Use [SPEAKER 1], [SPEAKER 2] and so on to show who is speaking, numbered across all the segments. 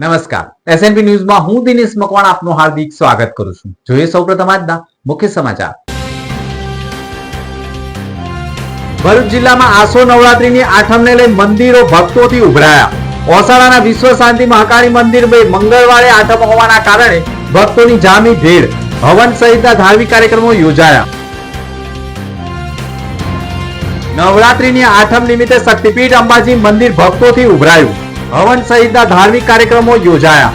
[SPEAKER 1] નમસ્કાર. એસએનપી ન્યૂઝમાં હું દિનેશ મકવાણ આપનું હાર્દિક સ્વાગત કરું છું. જોઈએ સૌપ્રથમ આજના મુખ્ય સમાચાર. ભરૂચ જિલ્લામાં આસો નવરાત્રીની આઠમને લઈ મંદિરો ભક્તોથી ઉભરાયા. ઓસાળાના વિશ્વ શાંતિ મહાકાળી મંદિર મંગળવારે આઠમ હોવાના કારણે ભક્તોની જામી ભીડ, હવન સહિતના ધાર્મિક કાર્યક્રમો યોજાયા. નવરાત્રીની આઠમ નિમિત્તે શક્તિપીઠ અંબાજી મંદિર ભક્તોથી ઉભરાયું. હવન સહિતના ધાર્મિક કાર્યક્રમો યોજાયા.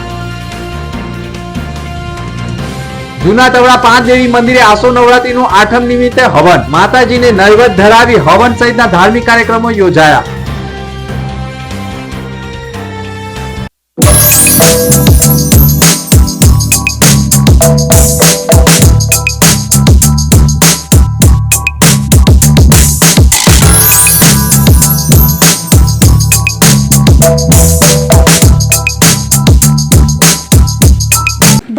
[SPEAKER 1] જૂના તવડા પાંચ દેવી મંદિરે આસો નવરાત્રીનું આઠમ નિમિત્તે હવન. માતાજીને નૈવેદ્ય ધરાવી હવન સહિતના ધાર્મિક કાર્યક્રમો યોજાયા.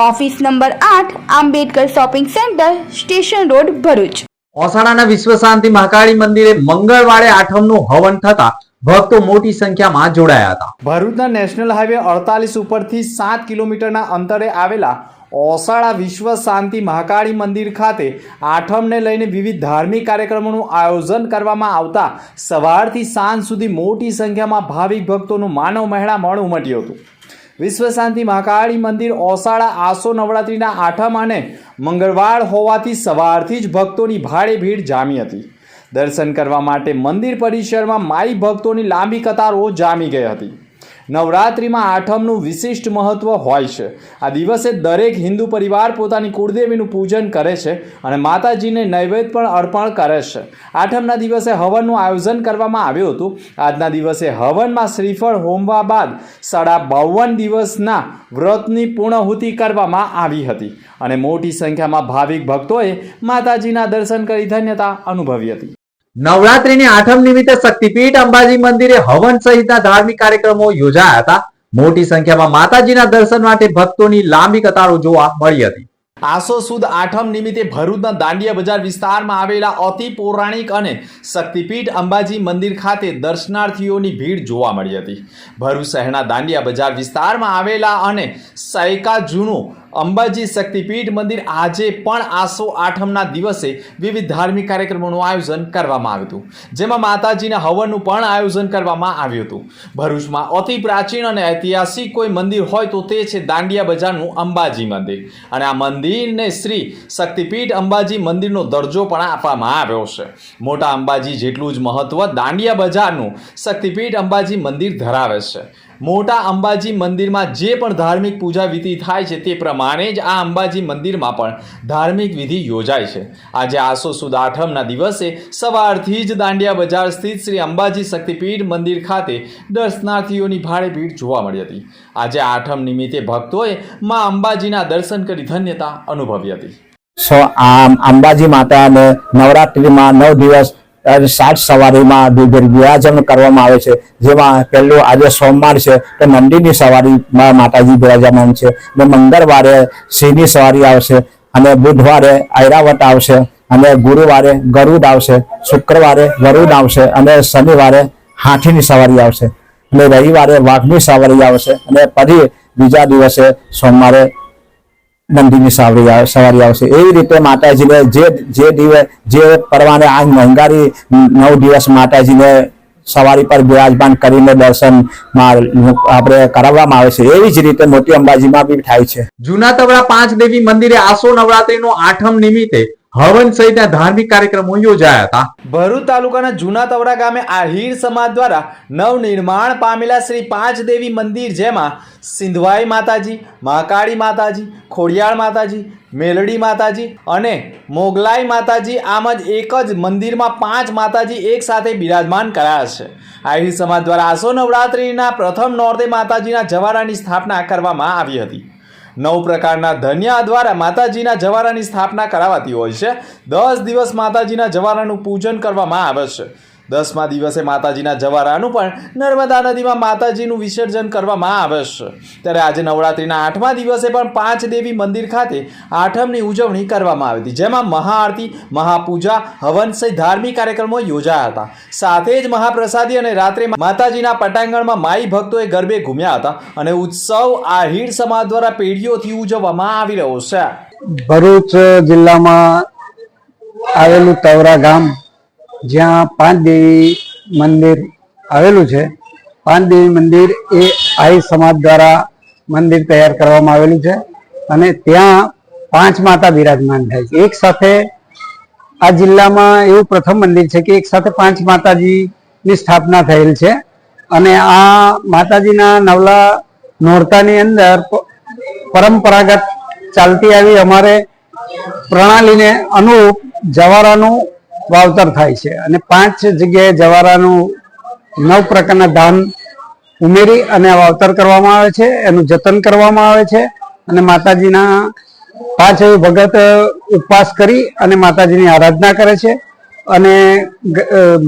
[SPEAKER 2] ઓફિસ નંબર આઠ Ambedkar shopping centre station road Bharuch.
[SPEAKER 1] ઓસાણાના વિશ્વ શાંતિ મહાકાળી મંદિરે મંગળવારે આઠમનું હવન થતા ભક્તો મોટી સંખ્યામાં જોડાયા હતા.
[SPEAKER 3] ભરૂચના નેશનલ હાઈવે અડતાલીસ ઉપરથી સાત કિલોમીટરના અંતરે આવેલા ઓસાળા વિશ્વ શાંતિ મહાકાળી મંદિર ખાતે આઠમને લઈને વિવિધ ધાર્મિક કાર્યક્રમોનું આયોજન કરવામાં આવતા સવારથી સાંજ સુધી મોટી સંખ્યામાં ભાવિક ભક્તોનું માનવ મહેળામણ ઉમટ્યું હતું. વિશ્વ શાંતિ મહાકાળી મંદિર ઓસાળા આસો નવરાત્રિના આઠમ અને મંગળવાર હોવાથી સવારથી જ ભક્તોની ભારે ભીડ જામી હતી. દર્શન કરવા માટે મંદિર પરિસરમાં માઈ ભક્તોની લાંબી કતારો જામી ગઈ હતી. નવરાત્રિમાં આઠમનું વિશિષ્ટ મહત્વ હોય છે. આ દિવસે દરેક હિન્દુ પરિવાર પોતાની કુળદેવીનું પૂજન કરે છે અને માતાજીને નૈવેદ્ય પણ અર્પણ કરે છે. આઠમના દિવસે હવનનું આયોજન કરવામાં આવ્યું હતું. આજના દિવસે હવનમાં શ્રીફળ હોમવા બાદ સાડા બાવન દિવસના વ્રતની પૂર્ણહુતિ કરવામાં આવી હતી અને મોટી સંખ્યામાં ભાવિક ભક્તોએ માતાજીના દર્શન કરી ધન્યતા અનુભવી હતી.
[SPEAKER 1] નવરાત્રીની આઠમ નિમિત્તે શક્તિપીઠ અંબાજી મંદિરે હવન સહિતના ધાર્મિક કાર્યક્રમો યોજાયા હતા. મોટી સંખ્યામાં માતાજીના દર્શન માટે ભક્તોની લાંબી કતારો જોવા મળી હતી.
[SPEAKER 3] આસો સુદ આઠમ નિમિત્તે ભરૂચના દાંડિયા બજાર વિસ્તારમાં આવેલા અતિ પૌરાણિક અને શક્તિપીઠ અંબાજી મંદિર ખાતે દર્શનાર્થીઓની ભીડ જોવા મળી હતી. ભરૂચ શહેરના દાંડિયા બજાર વિસ્તારમાં આવેલા અને સૈકા જૂનું અંબાજી શક્તિપીઠ મંદિર આજે પણ આસો આઠમના દિવસે વિવિધ ધાર્મિક કાર્યક્રમોનું આયોજન કરવામાં આવ્યું હતું. જેમાં માતાજીના હવનનું પણ આયોજન કરવામાં આવ્યું હતું. ભરૂચમાં અતિ પ્રાચીન અને ઐતિહાસિક કોઈ મંદિર હોય તો તે છે દાંડિયા બજારનું અંબાજી મંદિર. અને આ મંદિરને શ્રી શક્તિપીઠ અંબાજી મંદિરનો દરજ્જો પણ આપવામાં આવ્યો છે. મોટા અંબાજી જેટલું જ મહત્વ દાંડિયા બજારનું શક્તિપીઠ અંબાજી મંદિર ધરાવે છે. મોટા અંબાજી મંદિરમાં જે પણ ધાર્મિક પૂજા વિધિ થાય છે તે પ્રમાણે જ આ અંબાજી મંદિરમાં પણ ધાર્મિક વિધિ યોજાય છે. આજે આસો સુદ આઠમના દિવસે સવારથી જ દાંડિયા બજાર સ્થિત શ્રી અંબાજી શક્તિપીઠ મંદિર ખાતે દર્શનાર્થીઓની ભારે ભીડ જોવા મળી હતી. આજે આઠમ નિમિત્તે ભક્તોએ મા અંબાજીના દર્શન કરી ધન્યતા અનુભવી હતી.
[SPEAKER 4] સો આમ અંબાજી માતાને નવરાત્રિમાં નવ દિવસ સાત સવારીમાં બિ- કરવામાં આવે છે. જેમાં પહેલું આજે સોમવાર છે તો નંદીની સવારીમાં માતાજી બિરાજમાન છે. ને મંગળવારે સિંહની સવારી આવશે અને બુધવારે ઐરાવત આવશે અને ગુરુવારે ગરુડ આવશે, શુક્રવારે વરુણ આવશે અને શનિવારે હાથીની સવારી આવશે. અને રવિવારે વાઘની સવારી આવશે અને પછી બીજા દિવસે સોમવારે નંદીની સવારી સવારી આવશે. એવી રીતે માતાજીને જે જે દિવસ, જે પરવાને આ મહેંગારી નવ દિવસ માતાજીને સવારી પર બિરાજમાન કરીને દર્શન આપણે કરાવવામાં આવે છે. એવી જ રીતે મોટી અંબાજીમાં બી થાય છે.
[SPEAKER 1] જૂના તવડા પાંચ દેવી મંદિરે આસો નવરાત્રીનો આઠમ નિમિત્તે હવન સહિતના ધાર્મિક કાર્યક્રમો યોજાયા હતા.
[SPEAKER 3] ભરૂચ તાલુકાના જૂના તવડા ગામે આહિર સમાજ દ્વારા નવનિર્માણ પામેલા શ્રી પાંચ દેવી મંદિર જેમાં સિંધવાઈ માતાજી, મહાકાળી માતાજી, ખોડિયાળ માતાજી, મેલડી માતાજી અને મોગલાઈ માતાજી આમ જ એક જ મંદિરમાં પાંચ માતાજી એક સાથે બિરાજમાન કરાયા છે. આહિર સમાજ દ્વારા આસો નવરાત્રિના પ્રથમ નોરતે માતાજીના જવારાની સ્થાપના કરવામાં આવી હતી. નવ પ્રકારના ધન્યા દ્વારા માતાજીના જવારાની સ્થાપના કરાવાતી હોય છે. દસ દિવસ માતાજીના જવારાનું પૂજન કરવામાં આવે છે. દસમા દિવસે માતાજીના જવારાનું પણ નર્મદા નદીમાં માતાજીનું વિસર્જન કરવામાં આવે છે. ત્યારે આજે નવરાત્રિના આઠમા દિવસે પણ પાંચ દેવી મંદિર ખાતે આઠમની ઉજવણી કરવામાં આવી હતી. જેમાં મહાઆરતી, મહાપૂજા હવન સહિત ધાર્મિક કાર્યક્રમો યોજાયા હતા. સાથે જ મહાપ્રસાદી અને રાત્રે માતાજીના પટાંગણમાં માઈ ભક્તોએ ગરબે ઘૂમ્યા હતા અને ઉત્સવ આહિર સમાજ દ્વારા પેઢીઓથી ઉજવવામાં આવી રહ્યો છે.
[SPEAKER 5] ભરૂચ જિલ્લામાં આવેલું તવરા ગામ જ્યાં પાંચ દેવી મંદિર આવેલું છે. પાંચ દેવી મંદિર એ આઈ સમાજ દ્વારા મંદિર તૈયાર કરવામાં આવેલું છે અને ત્યાં પાંચ માતા બિરાજમાન થાય છે. એક સાથે આ જિલ્લામાં એવું પ્રથમ મંદિર છે કે એક સાથે પાંચ માતાજીની સ્થાપના થયેલ છે અને આ માતાજીના નવલા નોરતાની અંદર પરંપરાગત ચાલતી આવી અમારે પ્રણાલીને અનુરૂપ જવારાનું વાવતર થાય છે. અને પાંચ જગ્યાએ જવારાનું નવ પ્રકારના ધાન ઉમેરી અને વાવતર કરવામાં આવે છે. એનું જતન કરવામાં આવે છે અને માતાજીના પાંચ એવું ભગત ઉપવાસ કરી અને માતાજીની આરાધના કરે છે. અને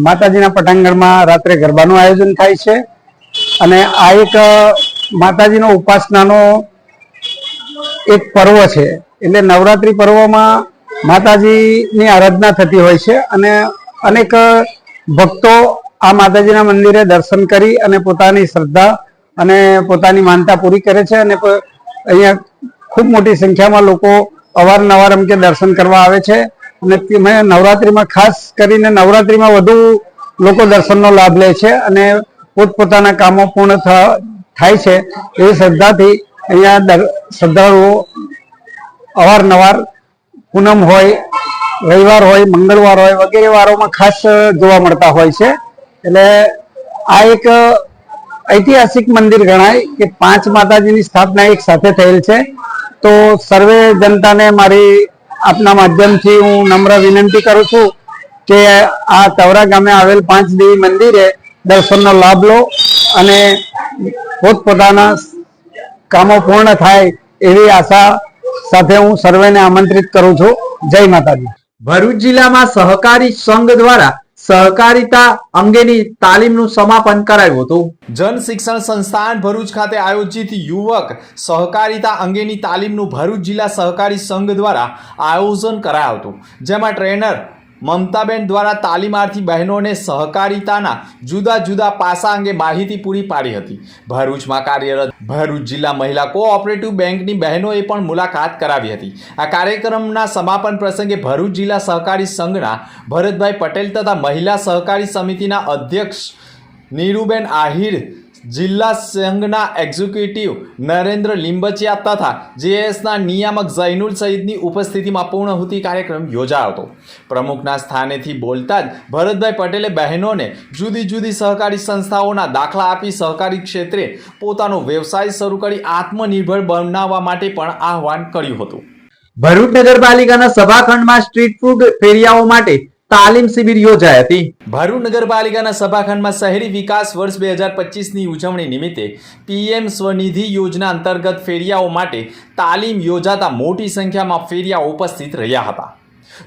[SPEAKER 5] માતાજીના પટાંગણમાં રાત્રે ગરબાનું આયોજન થાય છે. અને આ એક માતાજીનો ઉપાસનાનો એક પર્વ છે. એટલે નવરાત્રી પર્વમાં માતાજીની આરાધના થતી હોય છે અને અનેક ભક્તો આ માતાજીના મંદિરે દર્શન કરી અને પોતાની શ્રદ્ધા અને પોતાની માનતા પૂરી કરે છે અને અહીંયા ખૂબ મોટી સંખ્યામાં લોકો અવારનવાર એમ કે દર્શન કરવા આવે છે. અને નવરાત્રિમાં ખાસ કરીને નવરાત્રિમાં વધુ લોકો દર્શનનો લાભ લે છે અને પોતપોતાના કામો પૂર્ણ થાય છે. એવી શ્રદ્ધાથી અહીંયા શ્રદ્ધાળુઓ અવારનવાર પૂનમ હોય, રવિવાર હોય, મંગળવાર હોય વગેરે વારોમાં ખાસ જોવા મળતા હોય છે. એટલે આ એક ઐતિહાસિક મંદિર ગણાય કે પાંચ માતાજીની સ્થાપના એક સાથે થયેલ છે. તો સર્વે જનતાને મારી આપના માધ્યમથી હું નમ્ર વિનંતી કરું છું કે આ તવરા ગામે આવેલ પાંચ દેવી મંદિરે દર્શનનો લાભ લો અને પોતપોતાના કામો પૂર્ણ થાય એવી આશા સાથે હું સર્વેને આમંત્રિત કરું છું. જય માતાજી.
[SPEAKER 1] ભરૂચ જિલ્લામાં સહકારી સંઘ દ્વારા સહકારિતા અંગેની તાલીમનું સમાપન કરાયું હતું.
[SPEAKER 3] જન શિક્ષણ સંસ્થાન ભરૂચ ખાતે આયોજિત યુવક સહકારિતા અંગેની તાલીમનું ભરૂચ જિલ્લા સહકારી સંઘ દ્વારા આયોજન કરાયું હતું. જેમાં ટ્રેનર મમતાબેન દ્વારા તાલીમાર્થી બહેનોને સહકારિતાના જુદા જુદા પાસા અંગે માહિતી પૂરી પાડી હતી. ભરૂચમાં કાર્યરત ભરૂચ જિલ્લા મહિલા કોઓપરેટિવ બેંકની બહેનોએ પણ મુલાકાત કરાવી હતી. આ કાર્યક્રમના સમાપન પ્રસંગે ભરૂચ જિલ્લા સહકારી સંઘના ભરતભાઈ પટેલ તથા મહિલા સહકારી સમિતિના અધ્યક્ષ નીરુબેન આહિર જિલ્લા સંઘના એક્ઝિક્યુટિવ નરેન્દ્ર લીંબચિયા તથા જેએસના નિયામક ઝૈનુલ સઈદની ઉપસ્થિતિમાં પૂર્ણહુતિ કાર્યક્રમ યોજાયો હતો. પ્રમુખના સ્થાનેથી બોલતા જ ભરતભાઈ પટેલે બહેનોને જુદી જુદી સહકારી સંસ્થાઓના દાખલા આપી સહકારી ક્ષેત્રે પોતાનો વ્યવસાય શરૂ કરી આત્મનિર્ભર બનાવવા માટે પણ આહવાન કર્યું હતું.
[SPEAKER 1] ભરૂચ નગરપાલિકાના સભાખંડમાં સ્ટ્રીટ ફૂડ ફેરિયાઓ માટે તાલીમ શિબિર યોજાઈ હતી.
[SPEAKER 3] ભરૂચ નગરપાલિકાના સભાખંડમાં શહેરી વિકાસ વર્ષ બે હજાર પચીસની ઉજવણી નિમિત્તે પીએમ સ્વનિધિ યોજના અંતર્ગત ફેરિયાઓ માટે તાલીમ યોજાતા મોટી સંખ્યામાં ફેરિયાઓ ઉપસ્થિત રહ્યા હતા.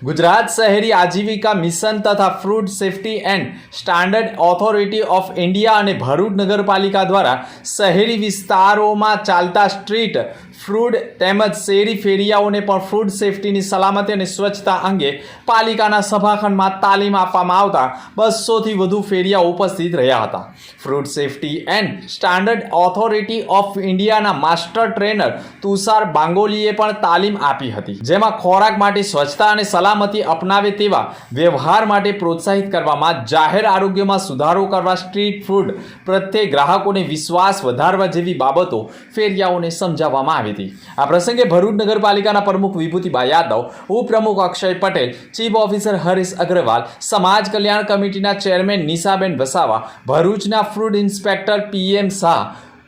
[SPEAKER 3] ગુજરાત શહેરી આજીવિકા મિશન તથા food safety and standard authority of India અને ભરૂચ નગરપાલિકા દ્વારા શહેરી વિસ્તારોમાં ચાલતા સ્ટ્રીટ ફ્રૂડ તેમજ શેરી ફેરિયાઓને પણ ફૂડ સેફટીની સલામતી અને સ્વચ્છતા અંગે પાલિકાના સભાખંડમાં તાલીમ આપવામાં આવતા બસોથી વધુ ફેરિયાઓ ઉપસ્થિત રહ્યા હતા. Food safety and standard authority of ઇન્ડિયાના માસ્ટર ટ્રેનર તુષાર બાંગોલીએ પણ તાલીમ આપી હતી, જેમાં ખોરાક માટે સ્વચ્છતા અને સલામતી અપનાવે તેવા વ્યવહાર માટે પ્રોત્સાહિત કરવામાં, જાહેર આરોગ્યમાં સુધારો કરવા, સ્ટ્રીટ ફૂડ પ્રત્યે ગ્રાહકોને વિશ્વાસ વધારવા જેવી બાબતો ફેરિયાઓને સમજાવવામાં આવી હતી. આ પ્રસંગે ભરૂચ નગરપાલિકાના પ્રમુખ વિભૂતિબા યાદવ, ઉપપ્રમુખ અક્ષય પટેલ, ચીફ ઓફિસર હરીશ અગ્રવાલ, સમાજ કલ્યાણ કમિટીના ચેરમેન નિશાબેન વસાવા, ભરૂચના food inspector PM Shah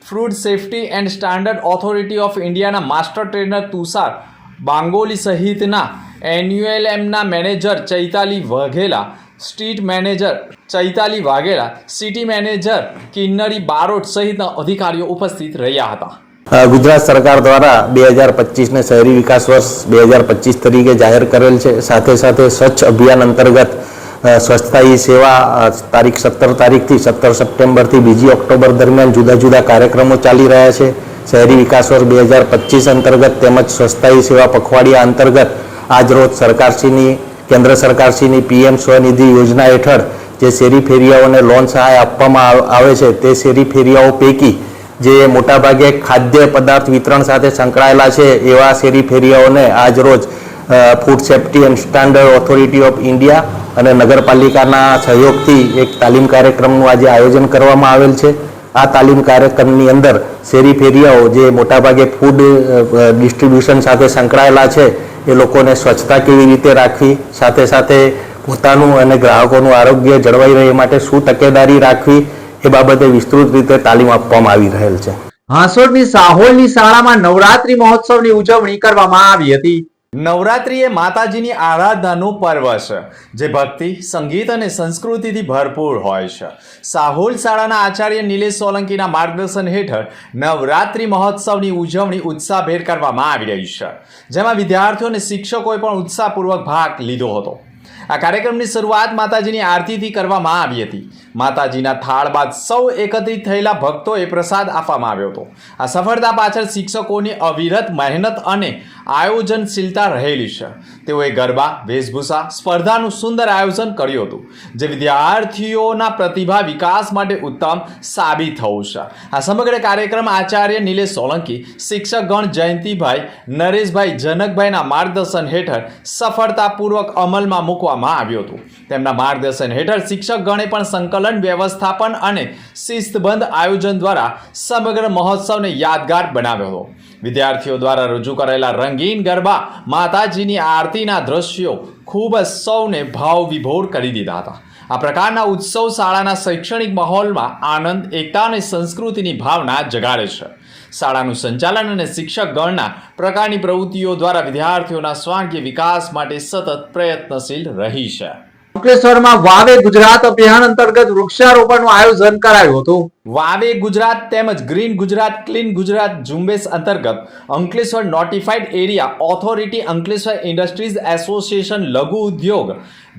[SPEAKER 3] food safety and standard authority of ઇન્ડિયાના માસ્ટર ટ્રેનર તુષાર બાંગોલી સહિતના એન્યુએલએમના manager Chaitali Vaghela, street manager Chaitali Vaghela, city manager Kinnari Barot સહિતના અધિકારીઓ ઉપસ્થિત રહ્યા હતા.
[SPEAKER 6] ગુજરાત સરકાર દ્વારા બે હજાર પચીસને શહેરી વિકાસ વર્ષ બે હજાર પચીસ તરીકે જાહેર કરેલ છે. સાથે સાથે સ્વચ્છ અભિયાન અંતર્ગત સ્વચ્છતા હી સેવા તારીખ સત્તર તારીખથી સત્તર સપ્ટેમ્બરથી બીજી ઓક્ટોબર દરમિયાન જુદા જુદા કાર્યક્રમો ચાલી રહ્યા છે. શહેરી વિકાસ વર્ષ બે હજાર પચીસ અંતર્ગત તેમજ સ્વચ્છતા હી સેવા પખવાડિયા અંતર્ગત આજરોજ સરકારશ્રીની, કેન્દ્ર સરકારશ્રીની પીએમ સ્વનિધિ યોજના હેઠળ જે શેરી ફેરિયાઓને લોન સહાય આપવામાં આવે છે, તે શેરી ફેરિયાઓ પૈકી જે મોટાભાગે ખાદ્ય પદાર્થ વિતરણ સાથે સંકળાયેલા છે, એવા શેરી ફેરિયાઓને આજ રોજ food safety and standard authority of India અને નગરપાલિકાના સહયોગથી એક તાલીમ કાર્યક્રમનું આજે આયોજન કરવામાં આવેલ છે. આ તાલીમ કાર્યક્રમની અંદર શેરી ફેરિયાઓ જે મોટાભાગે ફૂડ ડિસ્ટ્રીબ્યુશન સાથે સંકળાયેલા છે, એ લોકોને સ્વચ્છતા કેવી રીતે રાખવી, સાથે સાથે પોતાનું અને ગ્રાહકોનું આરોગ્ય જળવાઈ રહે માટે શું તકેદારી રાખવી એ બાબતે વિસ્તૃત રીતે તાલીમ આપવામાં આવી રહેલ છે.
[SPEAKER 1] હાંસોડની સાહોલની શાળામાં નવરાત્રી મહોત્સવની ઉજવણી કરવામાં આવી હતી.
[SPEAKER 3] નવરાત્રિ એ માતાજીની આરાધનાનું પર્વ છે જે ભક્તિ સંગીત અને સંસ્કૃતિથી ભરપૂર હોય છે. સાહોલ શાળાના આચાર્ય નિલેશ સોલંકીના માર્ગદર્શન હેઠળ નવરાત્રિ મહોત્સવની ઉજવણી ઉત્સાહભેર કરવામાં આવી રહી છે જેમાં વિદ્યાર્થીઓ અને શિક્ષકોએ પણ ઉત્સાહપૂર્વક ભાગ લીધો હતો. આ કાર્યક્રમની શરૂઆત માતાજીની આરતીથી કરવામાં આવી હતી. માતાજીના થાળ બાદ સૌ એકત્રિત થયેલા ભક્તોએ પ્રસાદ આપવામાં આવ્યો હતો. આ સફળતા પાછળ શિક્ષકોની અવિરત મહેનત અને આયોજનશીલતા રહેલી છે. તેઓએ ગરબા, વેશભૂષા, સ્પર્ધાનું સુંદર આયોજન કર્યું હતું, જે વિદ્યાર્થીઓના પ્રતિભા વિકાસ માટે ઉત્તમ સાબિત થયું છે. આ સમગ્ર કાર્યક્રમ આચાર્ય નિલેશ સોલંકી, શિક્ષકગણ જયંતિભાઈ, નરેશભાઈ, જનકભાઈના માર્ગદર્શન હેઠળ સફળતાપૂર્વક અમલમાં મૂકવામાં આવ્યું હતું. તેમના માર્ગદર્શન હેઠળ શિક્ષકગણે પણ સંકલન, વ્યવસ્થાપન અને શિસ્તબંધ આયોજન દ્વારા સમગ્ર મહોત્સવને યાદગાર બનાવ્યો હતો. વિદ્યાર્થીઓ દ્વારા રજૂ કરાયેલા રંગીન ગરબા માતાજીની આરતીના દ્રશ્યો ખૂબ જ સૌને ભાવ વિભોર કરી દીધા હતા. આ પ્રકારના ઉત્સવ શાળાના શૈક્ષણિક માહોલમાં આનંદ, એકતા અને સંસ્કૃતિની ભાવના જગાડે છે. શાળાનું સંચાલન અને શિક્ષક ગણના પ્રકારની પ્રવૃત્તિઓ દ્વારા વિદ્યાર્થીઓના સ્વાંગી વિકાસ માટે સતત પ્રયત્નશીલ રહી છે.
[SPEAKER 1] અંકલેશ્વરમાં વાવે ગુજરાત અભિયાન અંતર્ગત વૃક્ષારોપણનું આયોજન કરાયું હતું.
[SPEAKER 3] વાવે ગુજરાત તેમજ ગ્રીન ગુજરાત, ક્લીન ગુજરાત ઝુંબેશ અંતર્ગત Ankleshwar notified area authority Ankleshwar industries association લઘુ ઉદ્યોગ,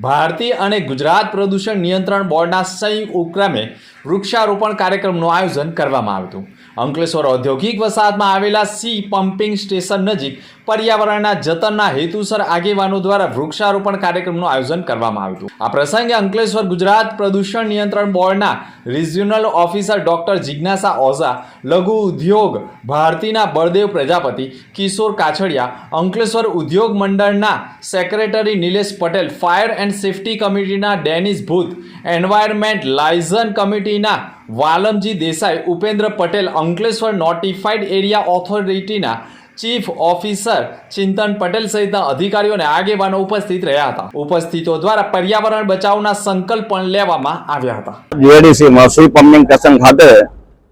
[SPEAKER 3] ભારતીય અને ગુજરાત પ્રદૂષણ નિયંત્રણ બોર્ડના સંયુક્ત ઉપક્રમે વૃક્ષારોપણ કાર્યક્રમનું આયોજન કરવામાં આવ્યું હતું. અંકલેશ્વર ઔદ્યોગિક વસાહતમાં આવેલા સી પમ્પિંગ સ્ટેશન નજીક પર્યાવરણના જતનના હેતુસર આગેવાનો દ્વારા વૃક્ષારોપણ કાર્યક્રમનું આયોજન કરવામાં આવ્યું હતું. આ પ્રસંગે અંકલેશ્વર ગુજરાત પ્રદૂષણ નિયંત્રણ બોર્ડના રિજિયોનલ ઓફિસર ડોક્ટર જિજ્ઞાસા ઓઝા, લઘુ ઉદ્યોગ ભારતીના બળદેવ પ્રજાપતિ, કિશોર કાછડિયા, અંકલેશ્વર ઉદ્યોગ મંડળના secretary Nilesh Patel, fire and safety કમિટીના ડેનિસ ભૂત, એન્વાયરમેન્ટ લાયઝન કમિટીના વાલમજી દેસાઈ, ઉપેન્દ્ર પટેલ, અંકલેશ્વર નોટિફાઈડ એરિયા ઓથોરિટીના ચીફ ઓફિસર ચિંતન પટેલ સહિતના અધિકારીઓ અને આગેવાનો ઉપસ્થિત રહ્યા હતા. ઉપસ્થિતો દ્વારા પર્યાવરણ બચાવના સંકલ્પ પણ લેવામાં આવ્યા હતા.
[SPEAKER 7] જીએડીસી મસી પમ્પિંગ સ્ટેશન ખાતે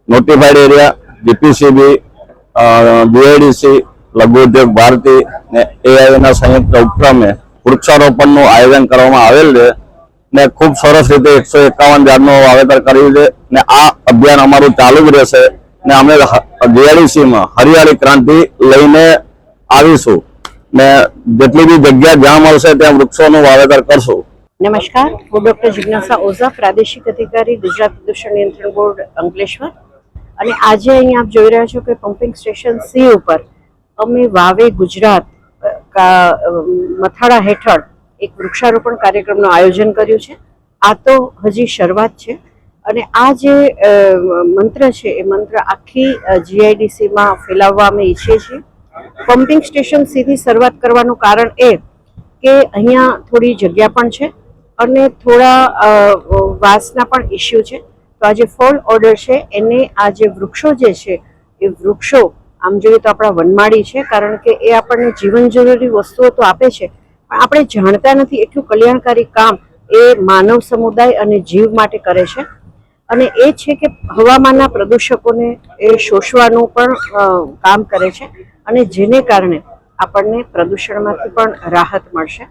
[SPEAKER 7] notified area GPCB GADC Laghu Udyog Bharati ને એઆઈના સંયુક્ત ઉપક્રમે વૃક્ષારોપણનું આયોજન કરવામાં આવેલ છે ને ખૂબ સરસ રીતે એકસો એકાવન ઝાડનું વાવેતર કર્યું છે ને આ અભિયાન અમારું ચાલુ જ રહેશે. ને અમે જીઆરડીસીમાં હરિયાળી ક્રાંતિ લઈને આવીશું. ને જેટલી બી જગ્યા જ્યાં મળશે ત્યાં વૃક્ષોનું વાવેતર કરશું.
[SPEAKER 8] નમસ્કાર, હું ડોક્ટર જિજ્ઞાસા ઓઝા, પ્રાદેશિક અધિકારી, ગુજરાત પ્રદૂષણ નિયંત્રણ બોર્ડ, અંકલેશ્વર. અને આજે અહીંયા આપ જોઈ રહ્યા છો કે પમ્પિંગ સ્ટેશન સી ઉપર અમે વાવે ગુજરાત મથાળા હેઠળ એક વૃક્ષારોપણ કાર્યક્રમનું આયોજન કર્યું છે. આ તો હજી શરૂઆત છે. અને આ જે મંત્ર છે, એ મંત્ર આખી જીઆઈડીસીમાં ફેલાવવા અમે ઈચ્છીએ છીએ પમ્પિંગ સ્ટેશન સીધી શરૂઆત કરવાનું કારણ એ કે અહીંયા થોડી જગ્યા પણ છે અને થોડા વાસના પણ ઇસ્યુ છે. તો આ જે ફોલ ઓર્ડર છે, એને આ જે વૃક્ષો જે છે, એ વૃક્ષો, આમ જોઈએ તો આપણા વનમાળી છે, કારણ કે એ આપણને જીવન જરૂરી વસ્તુઓ તો આપે છે. પણ આપણે જાણતા નથી એટલું કલ્યાણકારી કામ એ માનવ સમુદાય અને જીવ માટે કરે છે. અને એ છે કે હવામાનના પ્રદૂષકોને એ શોષવાનું પણ કામ કરે છે અને જેને કારણે આપણને પ્રદૂષણમાંથી પણ રાહત મળશે.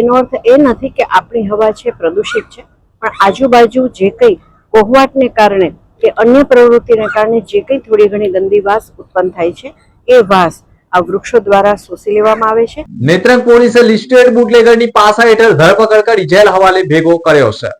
[SPEAKER 8] એનો અર્થ એ નથી કે આપણી હવા છે પ્રદૂષિત છે, પણ આજુબાજુ જે કંઈ કોહવાટને કારણે કે અન્ય પ્રવૃત્તિને કારણે જે કંઈ થોડી ઘણી ગંદી વાસ ઉત્પન્ન થાય છે, એ વાસ આ વૃક્ષો દ્વારા શોષી લેવામાં આવે છે.
[SPEAKER 1] નેત્રંગ પોલીસે લિસ્ટેડ બુટલેગરની પાસા હેઠળ ધરપકડ કરી જેલ હવાલે ભેગો કર્યો છે.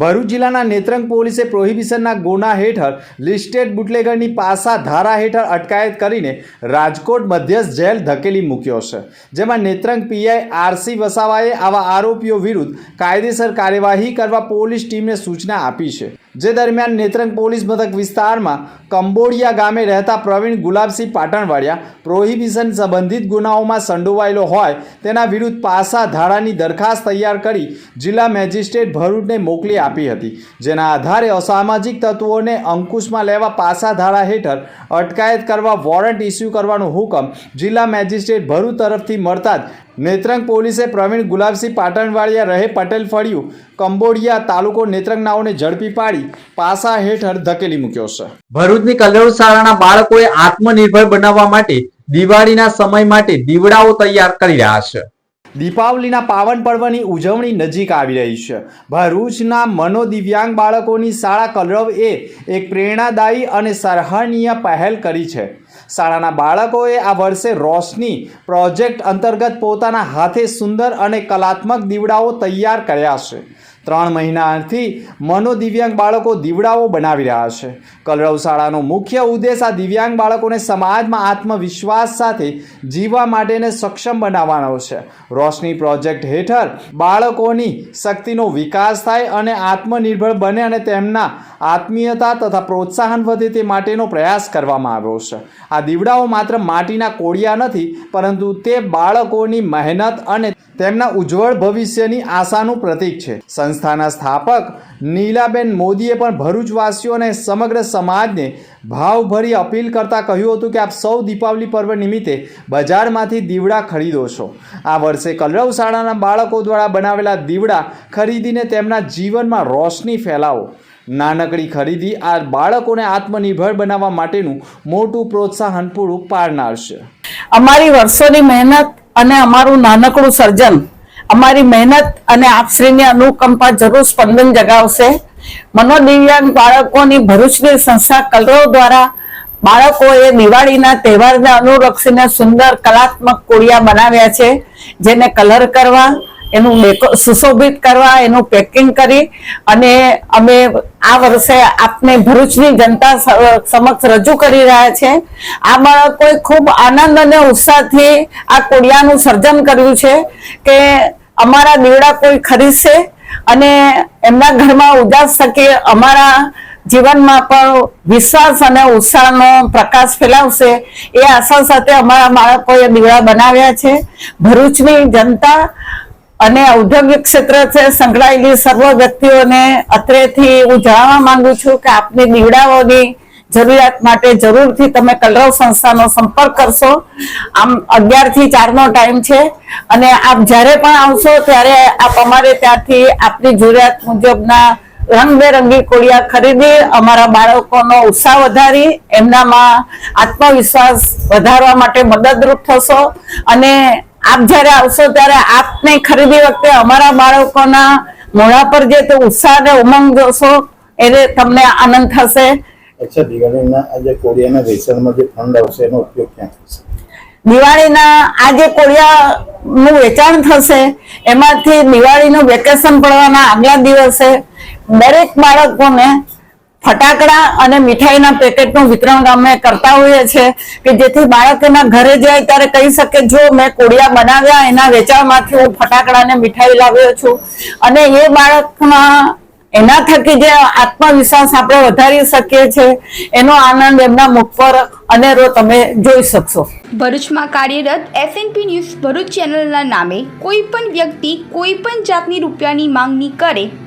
[SPEAKER 3] ભરૂચ જિલ્લાના નેત્રંગ પોલીસે પ્રોહિબિશનના ગુના હેઠળ લિસ્ટેડ બુટલેગરની પાસા ધારા હેઠળ અટકાયત કરીને રાજકોટ મધ્યસ્થ જેલ ધકેલી મૂક્યો છે. જેમાં નેત્રંગ પીઆઈ આરસી વસાવાએ આવા આરોપીઓ વિરુદ્ધ કાયદેસર કાર્યવાહી કરવા પોલીસ ટીમને સૂચના આપી છે. જે દરમિયાન નેત્રંગ પોલીસ મથક વિસ્તારમાં કંબોડિયા ગામે રહેતા પ્રવીણ ગુલાબસિંહ પાટણવાડિયા પ્રોહિબિશન સંબંધિત ગુનાઓમાં સંડોવાયેલો હોય તેના વિરુદ્ધ પાસા ધારાની દરખાસ્ત તૈયાર કરી જિલ્લા મેજિસ્ટ્રેટ ભરૂચને મોકલી આપી હતી. જેના આધારે અસામાજિક તત્વોને અંકુશમાં લેવા પાસા ધારા હેઠળ અટકાયત કરવા વોરંટ ઇસ્યુ કરવાનો હુકમ જિલ્લા મેજિસ્ટ્રેટ ભરૂચ તરફથી મળતા જ નેત્રંગ પોલીસે પ્રવીણ ગુલાબસિંહ પાટણવાડિયા રહે પટેલ ફળિયું કંબોડિયા તાલુકો નેત્રંગ નાઓને ઝડપી પાડી પાસા હેઠળ ધકેલી મૂક્યો છે.
[SPEAKER 1] ભરૂચની કલરવ શાળાના બાળકોએ આત્મનિર્ભર બનાવવા માટે દિવાળીના સમય માટે દીવડાઓ તૈયાર કરી રહ્યા છે.
[SPEAKER 3] દીપાવલીના પાવન પર્વની ઉજવણી નજીક આવી રહી છે. ભરૂચના મનોદિવ્યાંગ બાળકોની શાળા કલરવ એ એક પ્રેરણાદાયી અને સરાહનીય પહેલ કરી છે. શાળાના બાળકોએ આ વર્ષે રોશની પ્રોજેક્ટ અંતર્ગત પોતાના હાથે સુંદર અને કલાત્મક દીવડાઓ તૈયાર કર્યા છે. ત્રણ મહિનાથી મનોદિવ્યાંગ બાળકો દીવડાઓ બનાવી રહ્યા છે. કલરવ શાળાનો મુખ્ય ઉદ્દેશ આ દિવ્યાંગ બાળકોને સમાજમાં આત્મવિશ્વાસ સાથે જીવવા માટેને સક્ષમ બનાવવાનો છે. રોશની પ્રોજેક્ટ હેઠળ બાળકોની શક્તિનો વિકાસ થાય અને આત્મનિર્ભર બને અને તેમના આત્મીયતા તથા પ્રોત્સાહન વધે તે માટેનો પ્રયાસ કરવામાં આવ્યો છે. આ દીવડાઓ માત્ર માટીના કોડિયા નથી, પરંતુ તે બાળકોની મહેનત અને તેમના ઉજ્જવળ ભવિષ્યની આશાનું પ્રતીક છે. સંસ્થા સંસ્થાના સ્થાપક નીલાબેન મોદીએ પણ ભરૂચવાસીઓ અને સમગ્ર સમાજને ભાવભરી અપીલ કરતા કહ્યું હતું કે આપ સૌ દીપાવલી પર્વ નિમિત્તે બજારમાંથી દીવડા ખરીદો છો. આ વર્ષે કલરવ શાળાના બાળકો દ્વારા બનાવેલા દીવડા ખરીદીને તેમના જીવનમાં રોશની ફેલાવો. નાનકડી ખરીદી આ બાળકોને આત્મનિર્ભર બનાવવા માટેનું મોટું પ્રોત્સાહન પૂરું પાડનાર છે.
[SPEAKER 9] અમારી વર્ષોની મહેનત અને અમારું નાનકડું સર્જન અમારી મહેનત અને આપશ્રીની અનુકંપા જરૂર સ્પંદન જગાવશે. મનોદિવ્યાંગ બાળકોની ભરૂચની સંસ્થા કલરવ દ્વારા બાળકોએ દિવાળીના તહેવારને અનુલક્ષીને સુંદર કલાત્મક કોડિયા બનાવ્યા છે, જેને કલર કરવા એનું સુશોભિત કરવા, એનું પેકિંગ કરી અને અમે આ વર્ષે આપને ભરૂચની જનતા સમક્ષ રજૂ કરી રહ્યા છે. આ બાળકોએ ખૂબ આનંદ અને ઉત્સાહથી આ કોડિયાનું સર્જન કર્યું છે કે અમારા દીવડા કોઈ ખરીદશે અને એમના ઘરમાં ઉજાસ થકી અમારા જીવનમાં પણ વિશ્વાસ અને ઉત્સાહનો પ્રકાશ ફેલાવશે એ આશા સાથે અમારા બાળકોએ દીવડા બનાવ્યા છે. ભરૂચની જનતા અને ઔદ્યોગિક ક્ષેત્ર છે, સંકળાયેલી સર્વ વ્યક્તિઓને અત્રેથી હું જણાવવા માંગુ છું કે આપની દીવડાઓની જરૂરિયાત માટે જરૂરથી તમે કલરવ સંસ્થાનો સંપર્ક કરશો. આમ અગિયારથી ચાર નો ટાઈમ છે અને આપ જ્યારે પણ આવશો ત્યારે આપ અમારે ત્યાંથી આપની જરૂરિયાત મુજબના રંગબેરંગી કોડિયા ખરીદી, અમારા બાળકોનો ઉત્સાહ વધારી, એમનામાં આત્મવિશ્વાસ વધારવા માટે મદદરૂપ થશો. અને આપ જ્યારે આવશો ત્યારે આપને ખરીદી વખતે અમારા બાળકોના મોઢા પર જે તે ઉત્સાહ અને ઉમંગ જોશો એને તમને આનંદ થશે.
[SPEAKER 10] અચ્છા દિવાળીના આજે કોડિયાના વેચાણમાં જે ફંડ આવશે એનો ઉપયોગ ક્યાં થશે?
[SPEAKER 9] દિવાળીના આ જે કોળિયાનું વેચાણ થશે એમાંથી દિવાળીનું વેકેશન પડવાના આગલા દિવસે દરેક બાળકોને ફટાકડા અને મીઠાઈના પેકેટનું વિતરણ અમે કરતા હોઈએ છીએ કે જેથી બાળક એના ઘરે જાય ત્યારે કહી શકે, જો મેં કોડિયા બનાવ્યા, એના વેચાણમાંથી હું ફટાકડા અને મીઠાઈ લાવ્યો છું. અને એ બાળકમાં એના થકી જે આત્મવિશ્વાસ આપણે વધારી શકીએ છીએ, એનો આનંદ એમના મુખ પર અનેરો તમે જોઈ શકશો.
[SPEAKER 2] ભરૂચમાં કાર્યરત એસએનપી ન્યૂઝ ભરૂચ ચેનલના નામે કોઈ પણ વ્યક્તિ કોઈ પણ જાતની રૂપિયાની માંગણી કરે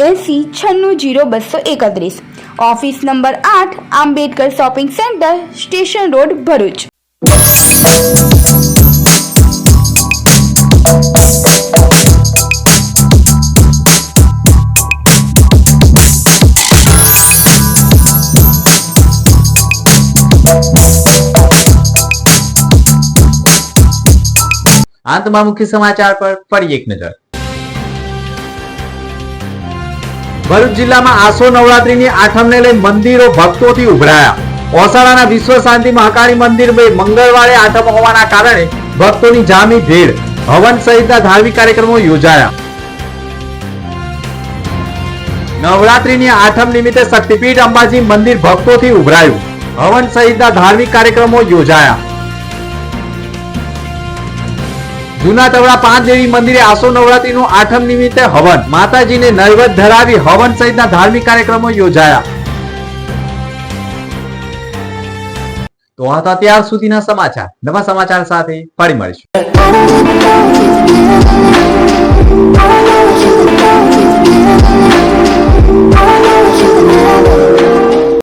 [SPEAKER 2] એંસી છન્નું જીરો બસો એકત્રીસ ઓફિસ નંબર આઠ Ambedkar shopping centre station road Bharuch
[SPEAKER 1] અંતમાં મુખ્ય સમાચાર પર ફરી એક નજર ભરૂચ જિલ્લામાં આસો નવરાત્રીની આઠમને લઈ મંદિરો ભક્તોથી ઉભરાયા. ઓસાળાના વિશ્વ શાંતિ મહાકાળી મંદિર મંગળવારે આઠમ હોવાના કારણે ભક્તોની જામી ભીડ, હવન સહિતના ધાર્મિક કાર્યક્રમો યોજાયા. નવરાત્રીની આઠમ નિમિત્તે શક્તિપીઠ અંબાજી મંદિર ભક્તોથી ઉભરાયું. હવન સહિતના ધાર્મિક કાર્યક્રમો યોજાયા. જૂના તવડા પાંચ દેવી મંદિરે આસો નવરાત્રી નું આઠમ નિમિત્તે હવન. માતાજીને નૈવેદ્ય ધરાવી હવન સહિતના ધાર્મિક કાર્યક્રમો યોજાયા. તો આ તો ત્યાર સુધીના સમાચાર. નવા સમાચાર સાથે ફરી મળીશું.